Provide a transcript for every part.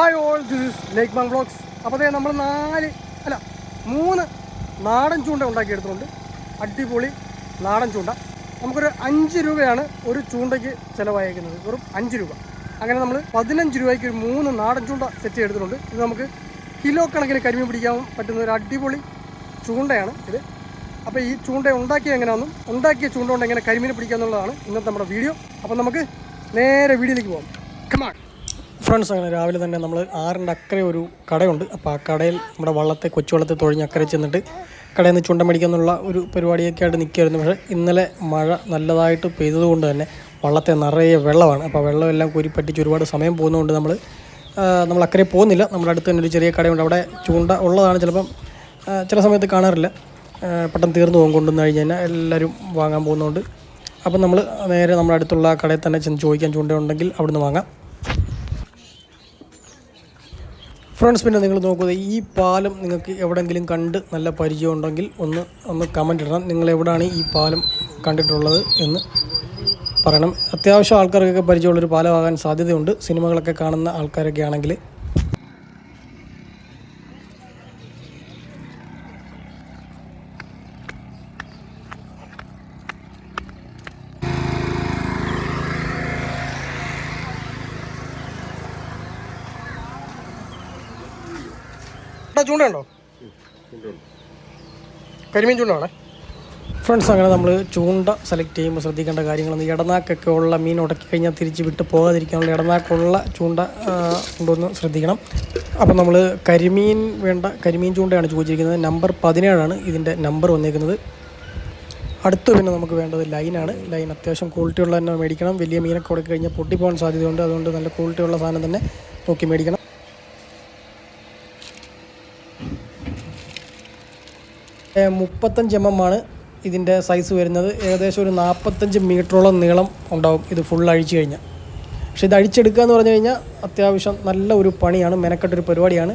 Hi all this is lake blogs അപ്പോൾ അതേ നമ്മൾ നാല് അല്ല മൂന്ന് നാടൻ ചൂണ്ട ഉണ്ടാക്കിയെടുത്തിട്ടുണ്ട് അടിപൊളി നാടൻ ചൂണ്ട. നമുക്കൊരു അഞ്ച് രൂപയാണ് ഒരു ചൂണ്ടയ്ക്ക് ചിലവായിരിക്കുന്നത് വെറും അഞ്ച് രൂപ. അങ്ങനെ നമ്മൾ പതിനഞ്ച് രൂപയ്ക്ക് ഒരു മൂന്ന് നാടൻ ചൂണ്ട സെറ്റ് ചെയ്തെടുത്തിട്ടുണ്ട് ഇത് നമുക്ക് കിലോ കണക്കിന് കരിമീൻ പിടിക്കാൻ പറ്റുന്ന ഒരു അടിപൊളി ചൂണ്ടയാണ് ഇത്. അപ്പോൾ ഈ ചൂണ്ട ഉണ്ടാക്കിയ എങ്ങനെയാണെന്നും ഉണ്ടാക്കിയ ചൂണ്ട കൊണ്ട് എങ്ങനെ കരിമീനെ പിടിക്കുക എന്നുള്ളതാണ് ഇന്നത്തെ നമ്മുടെ വീഡിയോ. അപ്പോൾ നമുക്ക് നേരെ വീഡിയോയിലേക്ക് പോകാം. കമാൺ ഫ്രണ്ട്സ് അങ്ങനെ രാവിലെ തന്നെ നമ്മൾ ആറിന്റെ അക്കരെ ഒരു കടയുണ്ട്. അപ്പോൾ ആ കടയിൽ നമ്മുടെ വള്ളത്തെ കൊച്ചുവള്ളത്തെ തൊഴിഞ്ഞ് അക്കരെ ചെന്നിട്ട് കടയിൽ നിന്ന് ചുണ്ട മേടിക്കാന്നുള്ള ഒരു പരിപാടിയൊക്കെ ആയിട്ട് നിൽക്കുമായിരുന്നു പക്ഷേ ഇന്നലെ മഴ നല്ലതായിട്ട് പെയ്തതുകൊണ്ട് തന്നെ വള്ളത്തെ നിറയെ വെള്ളമാണ്. അപ്പോൾ വെള്ളമെല്ലാം കൂരിപ്പറ്റിച്ച് ഒരുപാട് സമയം പോകുന്നതുകൊണ്ട് നമ്മൾ നമ്മൾ അക്കരെ പോകുന്നില്ല. നമ്മുടെ അടുത്ത് തന്നെ ഒരു ചെറിയ കടയുണ്ട്. അവിടെ ചൂണ്ട ഉള്ളതാണ്. ചിലപ്പം ചില സമയത്ത് കാണാറില്ല. പെട്ടെന്ന് തീർന്നു പോകും. കൊണ്ടുവന്ന് കഴിഞ്ഞ് കഴിഞ്ഞാൽ എല്ലാവരും വാങ്ങാൻ പോകുന്നതുകൊണ്ട്. അപ്പം നമ്മൾ നേരെ നമ്മുടെ അടുത്തുള്ള കടയിൽ തന്നെ ചെന്ന് ചോദിക്കാൻ ചൂണ്ടയുണ്ടെങ്കിൽ അവിടുന്ന് വാങ്ങാം. ഫ്രണ്ട്സ് പിന്നെ നിങ്ങൾ നോക്കുക ഈ പാലം നിങ്ങൾക്ക് എവിടെയെങ്കിലും കണ്ട് നല്ല പരിചയം ഉണ്ടെങ്കിൽ ഒന്ന് ഒന്ന് കമന്റ് ഇടണം. നിങ്ങൾ എവിടെയാണ് ഈ പാലം കണ്ടിട്ടുള്ളത് എന്ന് പറയണം. അത്യാവശ്യം ആൾക്കാർക്കൊക്കെ പരിചയമുള്ളൊരു പാലമാകാൻ സാധ്യതയുണ്ട്. സിനിമകളൊക്കെ കാണുന്ന ആൾക്കാരൊക്കെ ആണെങ്കിൽ ചൂണ്ടയുണ്ടോ? കരിമീൻ ചൂണ്ടാണേ ഫ്രണ്ട്സ് അങ്ങനെ നമ്മൾ ചൂണ്ട സെലക്ട് ചെയ്യുമ്പോൾ ശ്രദ്ധിക്കേണ്ട കാര്യങ്ങളെന്ന് ഇടനാക്കൊക്കെ ഉള്ള മീൻ ഉടക്കി കഴിഞ്ഞാൽ തിരിച്ച് വിട്ട് പോകാതിരിക്കാനുള്ള ഇടനാക്കുള്ള ചൂണ്ട ഉണ്ടോയെന്ന് ശ്രദ്ധിക്കണം. അപ്പോൾ നമ്മൾ കരിമീൻ വേണ്ട കരിമീൻ ചൂണ്ടയാണ് ചോദിച്ചിരിക്കുന്നത്. നമ്പർ പതിനേഴാണ് ഇതിന്റെ നമ്പർ വന്നിരിക്കുന്നത് അടുത്ത് പിന്നെ നമുക്ക് വേണ്ടത് ലൈനാണ് ലൈൻ അത്യാവശ്യം ക്വാളിറ്റി ഉള്ള തന്നെ മേടിക്കണം. വലിയ മീനൊക്കെ ഉടക്കി കഴിഞ്ഞാൽ പൊട്ടിപ്പോകാൻ സാധ്യതയുണ്ട്. അതുകൊണ്ട് നല്ല ക്വാളിറ്റി ഉള്ള സാധനം തന്നെ നോക്കി മേടിക്കണം. മുപ്പത്തഞ്ച് എം എം ആണ് ഇതിന്റെ സൈസ് വരുന്നത്. ഏകദേശം ഒരു നാൽപ്പത്തഞ്ച് മീറ്ററോളം നീളം ഉണ്ടാവും ഇത് ഫുൾ അഴിച്ചു കഴിഞ്ഞാൽ. പക്ഷെ ഇത് അഴിച്ചെടുക്കുക എന്ന് പറഞ്ഞു കഴിഞ്ഞാൽ അത്യാവശ്യം നല്ല ഒരു പണിയാണ് മെനക്കെട്ടൊരു പരിപാടിയാണ്.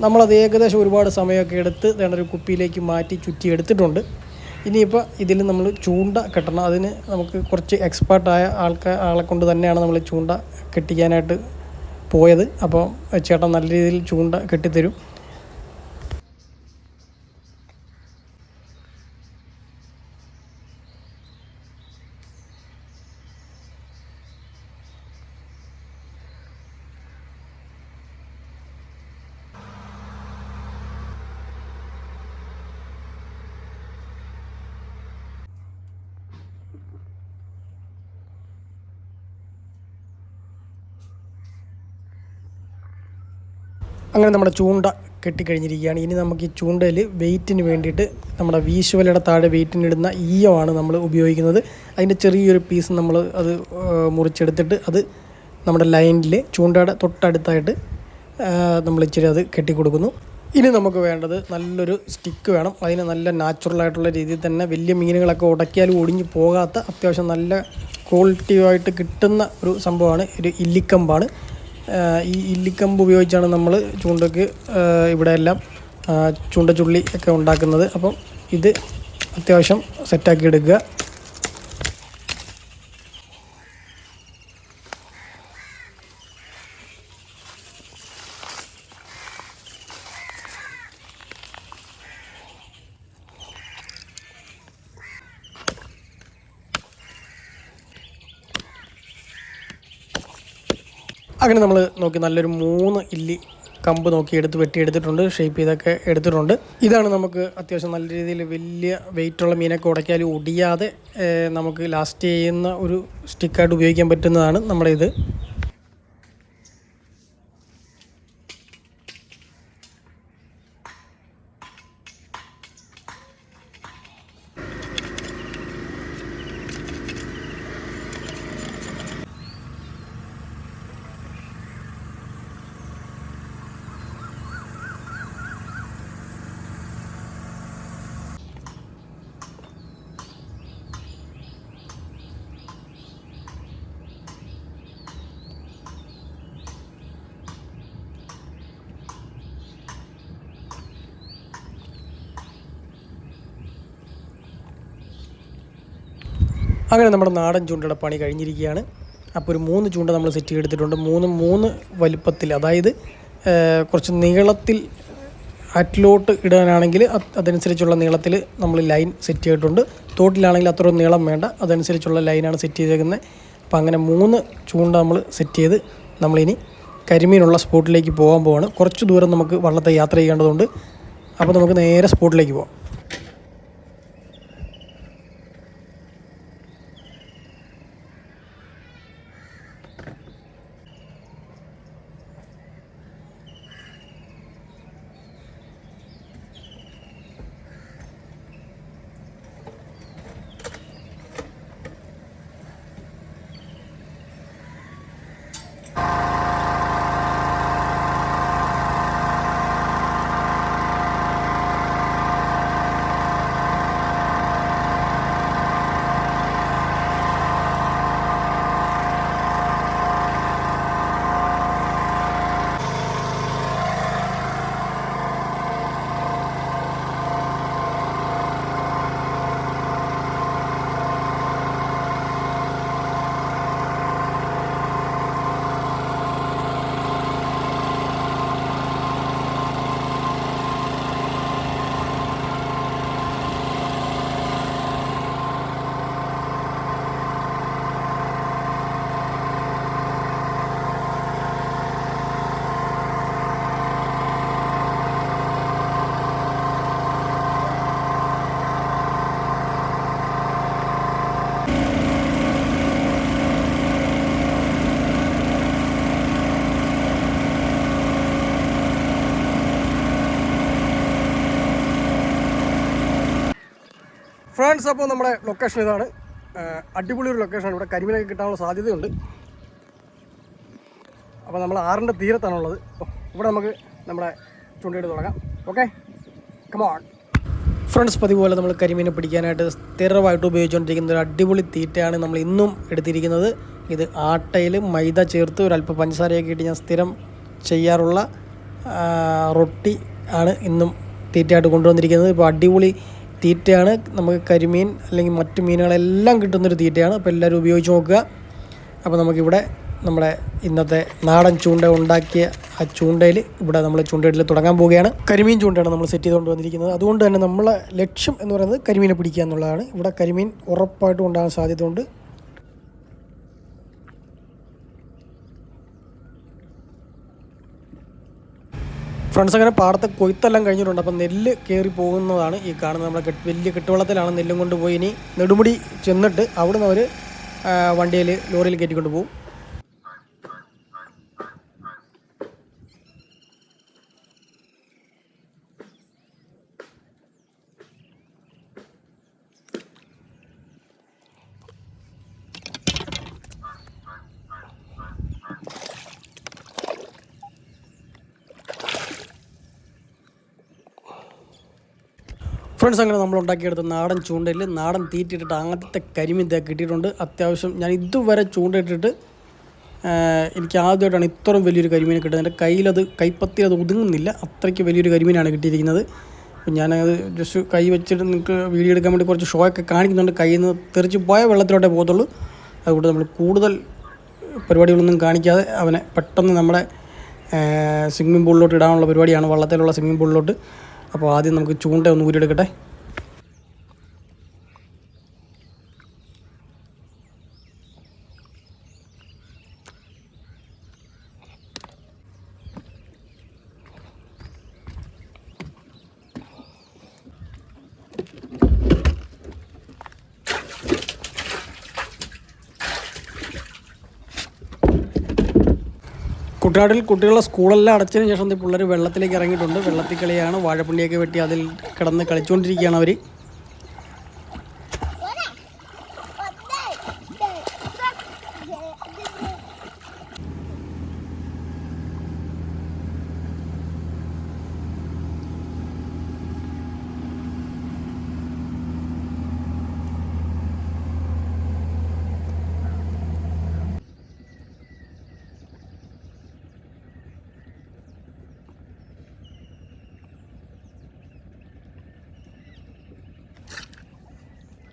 നമ്മളത് ഏകദേശം ഒരുപാട് സമയമൊക്കെ എടുത്ത് വേണ്ട ഒരു കുപ്പിയിലേക്ക് മാറ്റി ചുറ്റി എടുത്തിട്ടുണ്ട്. ഇനിയിപ്പോൾ ഇതിൽ നമ്മൾ ചൂണ്ട കെട്ടണം. അതിന് നമുക്ക് കുറച്ച് എക്സ്പേർട്ടായ ആൾക്കാർ ആളെ കൊണ്ട് തന്നെയാണ് നമ്മൾ ചൂണ്ട കെട്ടിക്കാനായിട്ട് പോയത്. അപ്പോൾ ചേട്ടൻ നല്ല രീതിയിൽ ചൂണ്ട കെട്ടിത്തരും. അങ്ങനെ നമ്മുടെ ചൂണ്ട കെട്ടിക്കഴിഞ്ഞിരിക്കുകയാണ്. ഇനി നമുക്ക് ഈ ചൂണ്ടയിൽ വെയിറ്റിന് വേണ്ടിയിട്ട് നമ്മുടെ വീശുവലയുടെ താഴെ വെയിറ്റിനിടുന്ന ആണ് നമ്മൾ ഉപയോഗിക്കുന്നത്. അതിന്റെ ചെറിയൊരു പീസ് നമ്മൾ അത് മുറിച്ചെടുത്തിട്ട് അത് നമ്മുടെ ലൈനിൽ ചൂണ്ടയുടെ തൊട്ടടുത്തായിട്ട് നമ്മൾ ഇച്ചിരി അത് കെട്ടിക്കൊടുക്കുന്നു. ഇനി നമുക്ക് വേണ്ടത് നല്ലൊരു സ്റ്റിക്ക് വേണം. അതിന് നല്ല നാച്ചുറൽ ആയിട്ടുള്ള രീതിയിൽ തന്നെ വലിയ മീനുകളൊക്കെ ഉടക്കിയാലും ഒടിഞ്ഞു പോകാത്ത അത്യാവശ്യം നല്ല ക്വാളിറ്റിയായിട്ട് കിട്ടുന്ന ഒരു സംഭവമാണ്. ഒരു ഇല്ലിക്കമ്പാണ്. ഈ ഇല്ലിക്കമ്പ് ഉപയോഗിച്ചാണ് നമ്മൾ ചൂണ്ടയ്ക്ക് ഇവിടെ എല്ലാം ചൂണ്ട ചൂണ്ടച്ചുള്ളി ഒക്കെ ഉണ്ടാക്കുന്നത്. അപ്പം ഇത് അത്യാവശ്യം സെറ്റാക്കി എടുക്കുക. അങ്ങനെ നമ്മൾ നോക്കി നല്ലൊരു മൂന്ന് ഇല്ലി കമ്പ് നോക്കി എടുത്ത് വെട്ടിയെടുത്തിട്ടുണ്ട് ഷേപ്പ് ചെയ്തൊക്കെ എടുത്തിട്ടുണ്ട്. ഇതാണ് നമുക്ക് അത്യാവശ്യം നല്ല രീതിയിൽ വലിയ വെയിറ്റുള്ള മീനൊക്കെ ഉടയ്ക്കാൽ ഒടിയാതെ നമുക്ക് ലാസ്റ്റ് ചെയ്യുന്ന ഒരു സ്റ്റിക്കായിട്ട് ഉപയോഗിക്കാൻ പറ്റുന്നതാണ് നമ്മുടെ ഇത്. അങ്ങനെ നമ്മുടെ നാടൻ ചൂണ്ടയുടെ പണി കഴിഞ്ഞിരിക്കുകയാണ്. അപ്പോൾ ഒരു മൂന്ന് ചൂണ്ട നമ്മൾ സെറ്റ് ചെയ്തെടുത്തിട്ടുണ്ട്. മൂന്ന് മൂന്ന് വലുപ്പത്തിൽ അതായത് കുറച്ച് നീളത്തിൽ അറ്റിലോട്ട് ഇടാനാണെങ്കിൽ അത് അതനുസരിച്ചുള്ള നീളത്തിൽ നമ്മൾ ലൈൻ സെറ്റ് ചെയ്തിട്ടുണ്ട്. തോട്ടിലാണെങ്കിൽ അത്ര നീളം വേണ്ട. അതനുസരിച്ചുള്ള ലൈനാണ് സെറ്റ് ചെയ്തേക്കുന്നത്. അപ്പോൾ അങ്ങനെ മൂന്ന് ചൂണ്ട നമ്മൾ സെറ്റ് ചെയ്ത് നമ്മളിനി കരിമീനുള്ള സ്പോട്ടിലേക്ക് പോകാൻ പോവാണ്. കുറച്ച് ദൂരം നമുക്ക് വള്ളത്തെ യാത്ര ചെയ്യേണ്ടതുണ്ട്. അപ്പോൾ നമുക്ക് നേരെ സ്പോട്ടിലേക്ക് പോകാം ഫ്രണ്ട്സ് അപ്പോൾ നമ്മുടെ ലൊക്കേഷൻ ഇതാണ്. അടിപൊളി ഒരു ലൊക്കേഷനാണ് ഇവിടെ കരിമീനൊക്കെ കിട്ടാനുള്ള സാധ്യതയുണ്ട്. അപ്പോൾ നമ്മൾ ആറിന്റെ തീരത്താണുള്ളത് ഇവിടെ നമുക്ക് നമ്മുടെ ചൂണ്ടയിട്ട് തുടങ്ങാം. ഓക്കെ കമോൺ ഫ്രണ്ട്സ് പതിവ് പോലെ നമ്മൾ കരിമീനെ പിടിക്കാനായിട്ട് സ്ഥിരമായിട്ട് ഉപയോഗിച്ചുകൊണ്ടിരിക്കുന്ന ഒരു അടിപൊളി തീറ്റയാണ് നമ്മൾ ഇന്നും എടുത്തിരിക്കുന്നത്. ഇത് ആട്ടയിൽ മൈദ ചേർത്ത് ഒരു അല്പം പഞ്ചസാരയൊക്കെ ഇട്ട് ഞാൻ സ്ഥിരം ചെയ്യാറുള്ള റൊട്ടി ആണ് ഇന്നും തീറ്റയായിട്ട് കൊണ്ടുവന്നിരിക്കുന്നത്. ഇപ്പോൾ അടിപൊളി തീറ്റയാണ് നമുക്ക് കരിമീൻ അല്ലെങ്കിൽ മറ്റു മീനുകളെല്ലാം കിട്ടുന്നൊരു തീറ്റയാണ്. അപ്പോൾ എല്ലാവരും ഉപയോഗിച്ച് നോക്കുക. അപ്പോൾ നമുക്കിവിടെ നമ്മുടെ ഇന്നത്തെ നാടൻ ചൂണ്ട ഉണ്ടാക്കിയ ആ ചൂണ്ടയിൽ ഇവിടെ നമ്മൾ ചൂണ്ടയിൽ തുടങ്ങാൻ പോവുകയാണ്. കരിമീൻ ചൂണ്ടയാണ് നമ്മൾ സെറ്റ് ചെയ്തുകൊണ്ട് വന്നിരിക്കുന്നത്. അതുകൊണ്ട് തന്നെ നമ്മളെ ലക്ഷ്യം എന്ന് പറയുന്നത് കരിമീനെ പിടിക്കുക എന്നുള്ളതാണ്. ഇവിടെ കരിമീൻ ഉറപ്പായിട്ടും ഉണ്ടാകാൻ സാധ്യതയുണ്ട്. ഫ്രണ്ട്സ് അങ്ങനെ പാടത്തെ കൊയ്ത്തെല്ലാം കഴിഞ്ഞിട്ടുണ്ട്. അപ്പം നെല്ല് കയറി പോകുന്നതാണ് ഈ കാണുന്നത്. നമ്മുടെ വലിയ കെട്ടുവള്ളത്തിലാണ് നെല്ലും കൊണ്ടുപോയി ഇനി നെടുമുടി ചെന്നിട്ട് അവിടുന്ന് അവർ വണ്ടിയിൽ ലോറിയിൽ കയറ്റിക്കൊണ്ട് പോകും. ഫ്രണ്ട്സ് അങ്ങനെ നമ്മൾ ഉണ്ടാക്കിയെടുത്ത നാടൻ ചൂണ്ടയിൽ നാടൻ തീറ്റിട്ടിട്ട് അങ്ങനത്തെ കരിമീൻ കിട്ടിയിട്ടുണ്ട്. അത്യാവശ്യം ഞാൻ ഇതുവരെ ചൂണ്ടയിട്ടിട്ട് എനിക്ക് ആദ്യമായിട്ടാണ് ഇത്രയും വലിയൊരു കരിമീനെ കിട്ടുന്നത്. എന്റെ കയ്യിലത് കൈപ്പത്തി അത് ഒതുങ്ങുന്നില്ല. അത്രയ്ക്ക് വലിയൊരു കരിമീനാണ് കിട്ടിയിരിക്കുന്നത്. ഞാനത് ജസ്റ്റ് കൈ വെച്ചിട്ട് നിങ്ങൾക്ക് വീഡിയോ എടുക്കാൻ വേണ്ടി കുറച്ച് ഷോ ഒക്കെ കാണിക്കുന്നുണ്ട്. കയ്യിൽ നിന്ന് തെറിച്ച് പോയ വെള്ളത്തിലോട്ടേ പോകത്തുള്ളൂ. അതുകൊണ്ട് നമ്മൾ കൂടുതൽ പരിപാടികളൊന്നും കാണിക്കാതെ അവനെ പെട്ടെന്ന് നമ്മുടെ സ്വിമ്മിംഗ് പൂളിലോട്ട് ഇടാനുള്ള പരിപാടിയാണ് വള്ളത്തിലുള്ള സ്വിമ്മിംഗ് പൂളിലോട്ട് അപ്പോൾ ആദ്യം നമുക്ക് ചൂണ്ട ഒന്ന് ഊരിയെടുക്കട്ടെ. കുട്ടനാട്ടിൽ കുട്ടികളുടെ സ്കൂളെല്ലാം അടച്ചതിന് ശേഷം പിള്ളേർ വെള്ളത്തിലേക്ക് ഇറങ്ങിയിട്ടുണ്ട്. വെള്ളത്തിൽ കളിയാണ്. വാഴപ്പുണ്ടിയൊക്കെ വെട്ടി അതിൽ കിടന്ന് കളിച്ചുകൊണ്ടിരിക്കുകയാണ് അവർ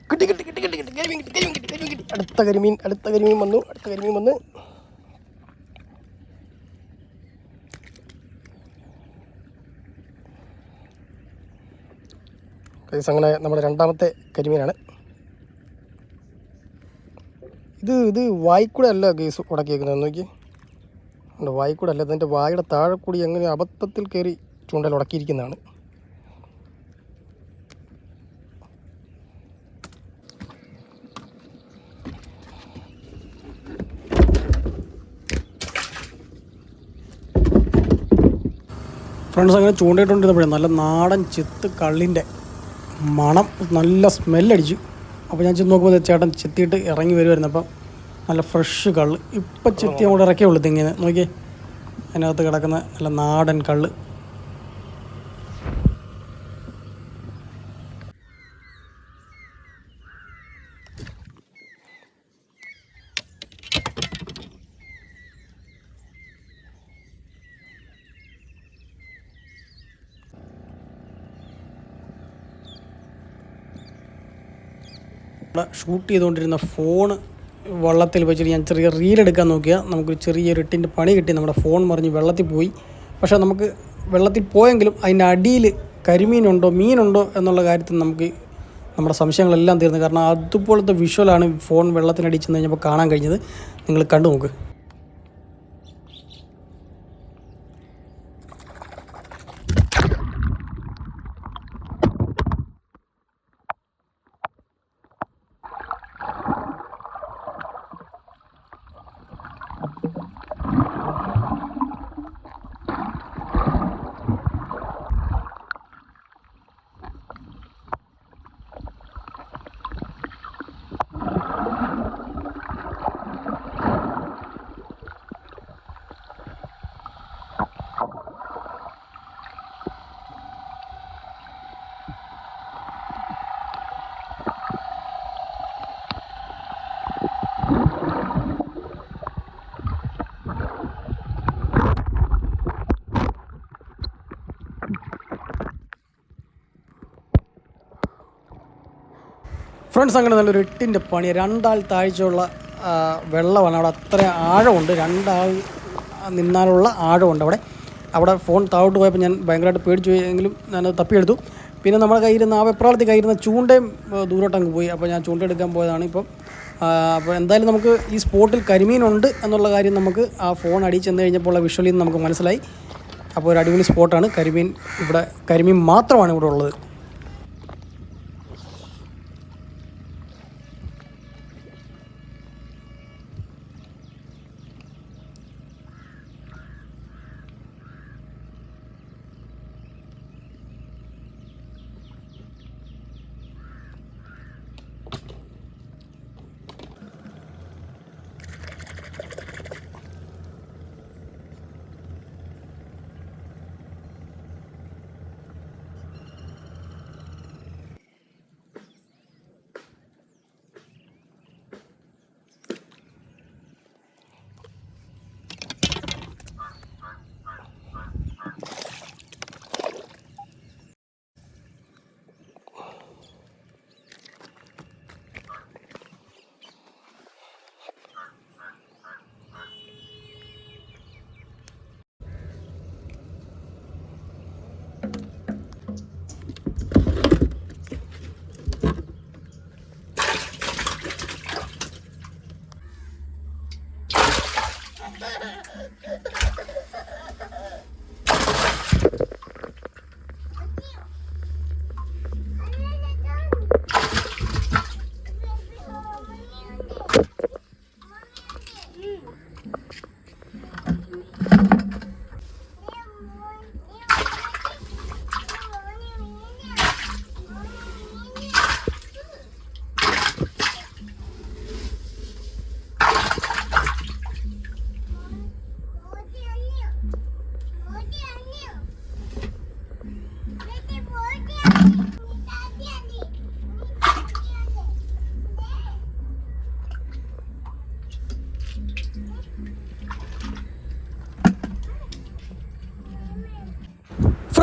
കിട്ടി കിട്ടി കിട്ടി കിട്ടി കിട്ടി അടുത്ത കരിമീൻ അടുത്ത കരിമീൻ വന്നു അടുത്ത കരിമീൻ വന്ന്. കൈസ് അങ്ങനെ നമ്മുടെ രണ്ടാമത്തെ കരിമീനാണ്. ഇത് ഇത് വായിക്കൂടെ അല്ല കേസ് ഉടക്കിയേക്കുന്നത്? നോക്കി വായിക്കൂടെ അല്ല. ഇതിന്റെ വായുടെ താഴെ കൂടി എങ്ങനെ അബദ്ധത്തിൽ കയറി ചൂണ്ടൽ ഉടക്കിയിരിക്കുന്നതാണ്. ഫ്രണ്ട്സ് അങ്ങനെ ചൂണ്ടയിട്ടുണ്ടിരുന്നപ്പോഴേ നല്ല നാടൻ ചെത്ത് കള്ളിന്റെ മണം നല്ല സ്മെല്ലടിച്ചു അപ്പോൾ ഞാൻ ചെന്ന് നോക്കുമ്പോൾ ചേട്ടൻ ചെത്തിയിട്ട് ഇറങ്ങി വരുമായിരുന്നു അപ്പം നല്ല ഫ്രഷ് കള്ള്. ഇപ്പം ചെത്തി അങ്ങോട്ട് ഇറക്കിയേ ഉള്ളൂ തെങ്ങിന്. നോക്കിയേ അതിനകത്ത് കിടക്കുന്ന നല്ല നാടൻ കള്ള്. ഇവിടെ ഷൂട്ട് ചെയ്തുകൊണ്ടിരുന്ന ഫോണ് വെള്ളത്തിൽ വെച്ചിട്ട് ഞാൻ ചെറിയ റീൽ എടുക്കാൻ നോക്കിയാൽ നമുക്കൊരു ചെറിയൊരു എട്ടിന്റെ പണി കിട്ടി. നമ്മുടെ ഫോൺ മറിഞ്ഞ് വെള്ളത്തിൽ പോയി. പക്ഷേ നമുക്ക് വെള്ളത്തിൽ പോയെങ്കിലും അതിന്റെ അടിയിൽ കരിമീനുണ്ടോ മീനുണ്ടോ എന്നുള്ള കാര്യത്തിൽ നമുക്ക് നമ്മുടെ സംശയങ്ങളെല്ലാം തീർന്നു. കാരണം അതുപോലത്തെ വിഷ്വലാണ് ഫോൺ വെള്ളത്തിനടിച്ചെന്ന് കഴിഞ്ഞപ്പോൾ കാണാൻ കഴിഞ്ഞത്. നിങ്ങൾ കണ്ടു നോക്ക്. ഫ്രണ്ട്സ് അങ്ങനെ നല്ലൊരു എട്ടിന്റെ പണി. രണ്ടാൾ താഴ്ചയുള്ള വെള്ളമാണ്. അവിടെ അത്ര ആഴമുണ്ട്. രണ്ടാൾ നിന്നാലുള്ള ആഴമുണ്ട് അവിടെ. അവിടെ ഫോൺ താഴോട്ട് പോയപ്പോൾ ഞാൻ ഭയങ്കരമായിട്ട് പേടിച്ചു എങ്കിലും ഞാനത് തപ്പിയെടുത്തു. പിന്നെ നമ്മുടെ കയ്യിരുന്ന ആ വെപ്രാളത്തിൽ കയ്യിരുന്ന ചൂണ്ടയും ദൂരോട്ട് ദൂരോട്ടങ്ങ് പോയി. അപ്പോൾ ഞാൻ ചൂണ്ട എടുക്കാൻ പോയതാണ് ഇപ്പം. അപ്പോൾ എന്തായാലും നമുക്ക് ഈ സ്പോട്ടിൽ കരിമീനുണ്ട് എന്നുള്ള കാര്യം നമുക്ക് ആ ഫോൺ അടിച്ചു ചെന്ന് കഴിഞ്ഞപ്പോൾ ഉള്ള വിഷ്വലിൽ നിന്ന് നമുക്ക് മനസ്സിലായി. അപ്പോൾ ഒരു അടിപൊളി സ്പോട്ടാണ്. കരിമീൻ ഇവിടെ കരിമീൻ മാത്രമാണ് ഇവിടെ ഉള്ളത്.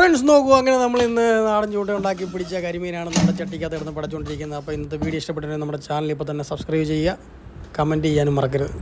ഫ്രണ്ട്സ് നോക്കൂ അങ്ങനെ നമ്മൾ ഇന്ന് നാടൻ ചൂണ്ട ഉണ്ടാക്കി പിടിച്ച കരിമീനാണ് നമ്മുടെ ചട്ടിക്കകത്ത് കിടന്ന് പടച്ചുകൊണ്ടിരിക്കുന്നത് അപ്പോൾ ഇന്നത്തെ വീഡിയോ ഇഷ്ടപ്പെട്ടിട്ടുണ്ടെങ്കിൽ നമ്മുടെ ചാനൽ ഇപ്പോൾ തന്നെ സബ്സ്ക്രൈബ് ചെയ്യുക കമന്റ് ചെയ്യാനും മറക്കരുത്.